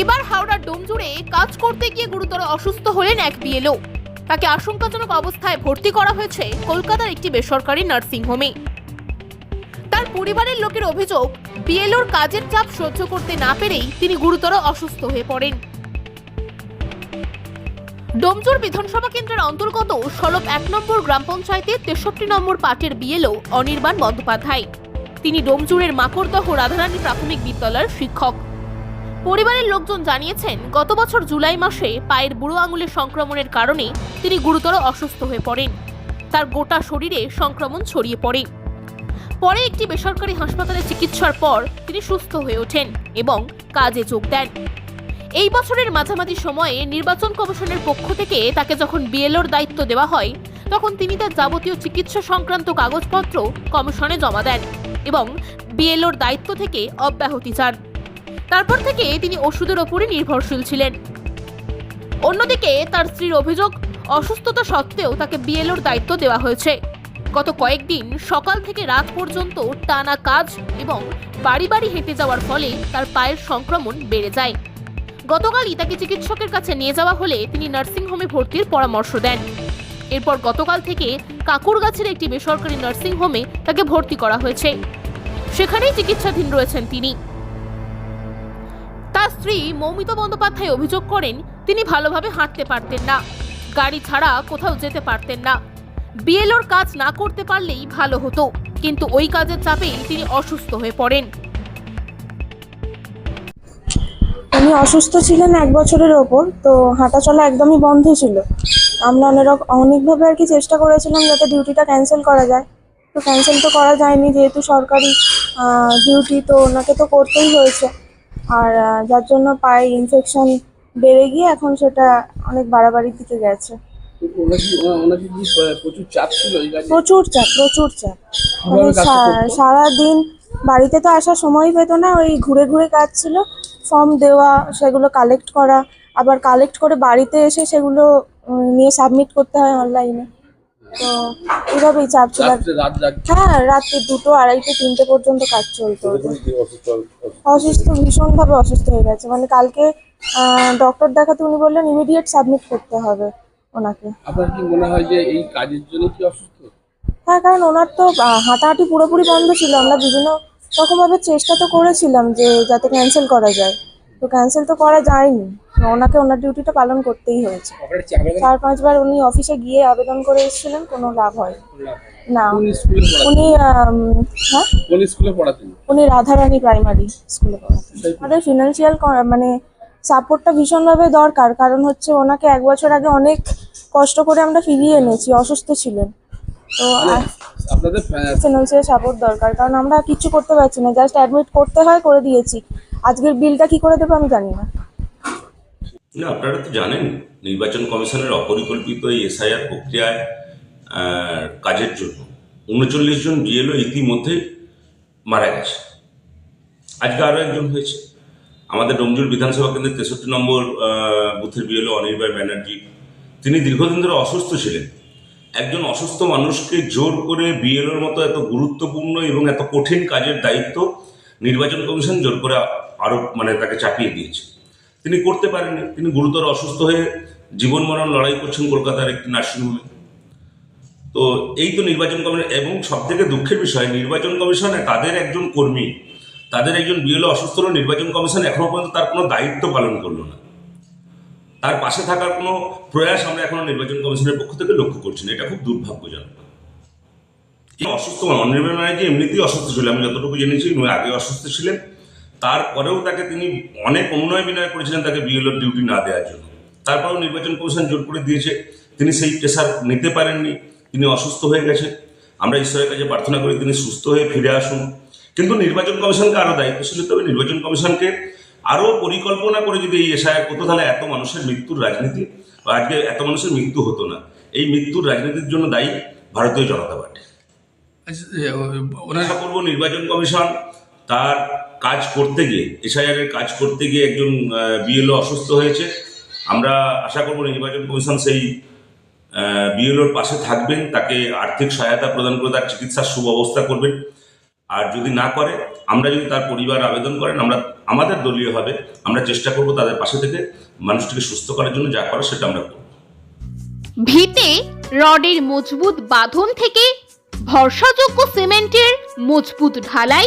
এবার হাওড়ার ডোমজুড়ে কাজ করতে গিয়ে গুরুতর অসুস্থ হলেন এক বিএলও। তাকে আশঙ্কাজনক অবস্থায় ভর্তি করা হয়েছে কলকাতার একটি বেসরকারি নার্সিংহোমে। তার পরিবারের লোকের অভিযোগ, বিএলওর কাজের চাপ সহ্য করতে না পেরেই তিনি গুরুতর অসুস্থ হয়ে পড়েন। ডোমজুর বিধানসভা কেন্দ্রের অন্তর্গত সলপ এক নম্বর গ্রাম পঞ্চায়েতের তেষট্টি নম্বর পাটের বিএলও অনির্বাণ বন্দ্যোপাধ্যায়। তিনি ডোমজুরের মাকড়দহ রাধারানী প্রাথমিক বিদ্যালয়ের শিক্ষক। পরিবারের লোকজন জানিয়েছেন, গত বছর জুলাই মাসে পায়ের বুড়ো আঙুলের সংক্রমণের কারণে তিনি গুরুতর অসুস্থ হয়ে পড়েন। তার গোটা শরীরে সংক্রমণ ছড়িয়ে পড়ে। পরে একটি বেসরকারি হাসপাতালে চিকিৎসার পর তিনি সুস্থ হয়ে ওঠেন এবং কাজে যোগ দেন। এই বছরের মাঝামাঝি সময়ে নির্বাচন কমিশনের পক্ষ থেকে তাকে যখন বিএলওর দায়িত্ব দেওয়া হয়, তখন তিনি তার যাবতীয় চিকিৎসা সংক্রান্ত কাগজপত্র কমিশনে জমা দেন এবং বিএলওর দায়িত্ব থেকে অব্যাহতি চান। তারপর থেকে তিনি ওষুধের ওপরই নির্ভরশীল ছিলেন। অন্যদিকে তার স্ত্রীর অভিযোগ, অসুস্থতা সত্ত্বেও তাকে বিএলওর দায়িত্ব দেওয়া হয়েছে। গত কয়েকদিন সকাল থেকে রাত পর্যন্ত টানা কাজ এবং বাড়ি বাড়ি হেঁটে যাওয়ার ফলে তার পায়ের সংক্রমণ বেড়ে যায়। গতকালই তাকে চিকিৎসকের কাছে নিয়ে যাওয়া হলে তিনি নার্সিংহোমে ভর্তির পরামর্শ দেন। এরপর গতকাল থেকে কাকুরগাছের একটি বেসরকারি নার্সিংহোমে তাকে ভর্তি করা হয়েছে। সেখানেই চিকিৎসাধীন রয়েছেন তিনি। স্ত্রী মৌমিতা বন্দ্যোপাধ্যায় অভিযোগ করেন, তিনি ভালোভাবে হাঁটতে পারতেন না। গাড়ি ছাড়া কোথাও যেতে পারতেন না। বিএলওর কাজ না করতে পারলেই ভালো হতো, কিন্তু ওই কাজের চাপেই তিনি অসুস্থ হয়ে পড়েন। উনি অসুস্থ ছিলেন এক বছরের ওপর, তো হাঁটা চলা একদমই বন্ধ ছিল। আমরা অনেক অনেকভাবে আর কি চেষ্টা করেছিলাম যাতে ডিউটিটা ক্যান্সেল করা যায়। তো ক্যান্সেল তো করা যায়নি, যেহেতু সরকারি ডিউটি তো ওনাকে তো করতেই হয়েছে। আর যার জন্য পায়ে ইনফেকশন বেড়ে গিয়ে এখন সেটা অনেক বাড়াবাড়ির দিকে গেছে। প্রচুর চাপ প্রচুর চাপ মানে সারাদিন বাড়িতে তো আসার সময় পেতো না ওই ঘুরে ঘুরে কাজ ছিল। ফর্ম দেওয়া সেগুলো কালেক্ট করা আবার কালেক্ট করে বাড়িতে এসে সেগুলো নিয়ে সাবমিট করতে হয় অনলাইনে তো এইভাবেই চাপ ছিল হ্যাঁ রাত্রি দুটো আড়াইটে তিনটে পর্যন্ত কাজ চলতো। অসুস্থ ভীষণভাবে অসুস্থ হয়ে গেছে। মানে কালকে ডক্টর দেখাতে উনি বললেন ইমিডিয়েট সাবমিট করতে হবে ওনাকে। আপনার কি মনে হয় যে এই কাজের জন্য কি অসুস্থ? হ্যাঁ কারণ ওনার তো হাঁটাহাঁটি পুরোপুরি বন্ধ ছিল। আমরা বিভিন্ন রকমভাবে চেষ্টা তো করেছিলাম যে যাতে ক্যান্সেল করা যায়। তো ক্যান্সেল তো করা যায়নি। ওনাকে ওনার ডিউটিটা পালন করতেই হয়েছে। চার পাঁচবার উনি অফিসে গিয়ে আবেদন করে এসেছিলেন কোনো লাভ হয় না। উনি হ্যাঁ? উনি রাধারানী প্রাইমারি স্কুলে পড়াতেন। আমাদের ফিনান্সিয়াল মানে সাপোর্টটা ভীষণভাবে দরকার কারণ হচ্ছে ওনাকে এক বছর আগে অনেক কষ্ট করে আমরা ফিরিয়ে এনেছি অসুস্থ ছিলেন। তো আপনাদের ফিনান্সিয়াল সাপোর্ট দরকার কারণ আমরা কিচ্ছু করতে পারছি না জাস্ট অ্যাডমিট করতে হয় করে দিয়েছি। আজকের বিলটা কি করে দেবো আমি জানি না। না, আপনারা তো জানেন, নির্বাচন কমিশনের অপরিকল্পিত এই এসআইআর প্রক্রিয়ায় কাজের জন্য উনচল্লিশ জন বিএলও ইতিমধ্যে মারা গেছে। আজকে আরও একজন হয়েছে। আমাদের ডোমজুর বিধানসভা কেন্দ্রের তেষট্টি নম্বর বুথের বিএলও অনির্বাণ ব্যানার্জি। তিনি দীর্ঘদিন ধরে অসুস্থ ছিলেন। একজন অসুস্থ মানুষকে জোর করে বিএলওর মতো এত গুরুত্বপূর্ণ এবং এত কঠিন কাজের দায়িত্ব নির্বাচন কমিশন জোর করে আরও মানে তাকে চাপিয়ে দিয়েছে। তিনি করতে পারেননি। তিনি গুরুতর অসুস্থ হয়ে জীবন মরণ লড়াই করছেন কলকাতার একটি নার্সিংহোমে। তো এই তো নির্বাচন কমিশন এবং সব থেকে দুঃখের বিষয়, নির্বাচন কমিশনে তাদের একজন কর্মী, তাদের একজন বিএলও অসুস্থ হলো, নির্বাচন কমিশন এখনও পর্যন্ত তার কোনো দায়িত্ব পালন করল না। তার পাশে থাকার কোনো প্রয়াস আমরা এখনও নির্বাচন কমিশনের পক্ষ থেকে লক্ষ্য করছি না। এটা খুব দুর্ভাগ্যজনক। অসুস্থ অনির্বাণ ব্যানার্জি এমনিতেই অসুস্থ ছিল, আমি যতটুকু জেনেছি, উনি আগে অসুস্থ ছিলেন। তারপরেও তাকে তিনি অনেক অনুনয় বিনয় করেছিলেন তাকে বিএলওর ডিউটি না দেওয়ার জন্য। তারপরেও নির্বাচন কমিশন জোর করে দিয়েছে। তিনি সেই প্রেশার নিতে পারেননি। তিনি অসুস্থ হয়ে গেছে আমরা ঈশ্বরের কাছে প্রার্থনা করি তিনি সুস্থ হয়ে ফিরে আসুন। কিন্তু নির্বাচন কমিশনকে আরও দায়িত্বশীল হতে হবে নির্বাচন কমিশনকে আরও পরিকল্পনা করে যদি এই এসআইআর করতো তাহলে এত মানুষের মৃত্যুর রাজনীতি বা আজকে এত মানুষের মৃত্যু হতো না। এই মৃত্যুর রাজনীতির জন্য দায়ী ভারতীয় জনতা পার্টি। আচ্ছা, ওনার আশা করব নির্বাচন কমিশন তার কাজ করতে গিয়ে এসআইআর এর কাজ করতে গিয়ে একজন বিএলও অসুস্থ হয়েছে। আমরা আশা করব নির্বাচন কমিশন সেই বিএলওর পাশে থাকবেন, তাকে আর্থিক সহায়তা প্রদান করে তার চিকিৎসার সুব্যবস্থা করবেন। আর যদি না করে, আমরা যদি তার পরিবার আবেদন করেন, আমরা, আমাদের দলীয়ভাবে আমরা চেষ্টা করব তাদের পাশে থেকে মানুষটিকে সুস্থ করার জন্য যা করার সেটা আমরা করব। ভিতে রডের মজবুত বাঁধন থেকে ভরসাযোগ্য সিমেন্টের মজবুত ঢালাই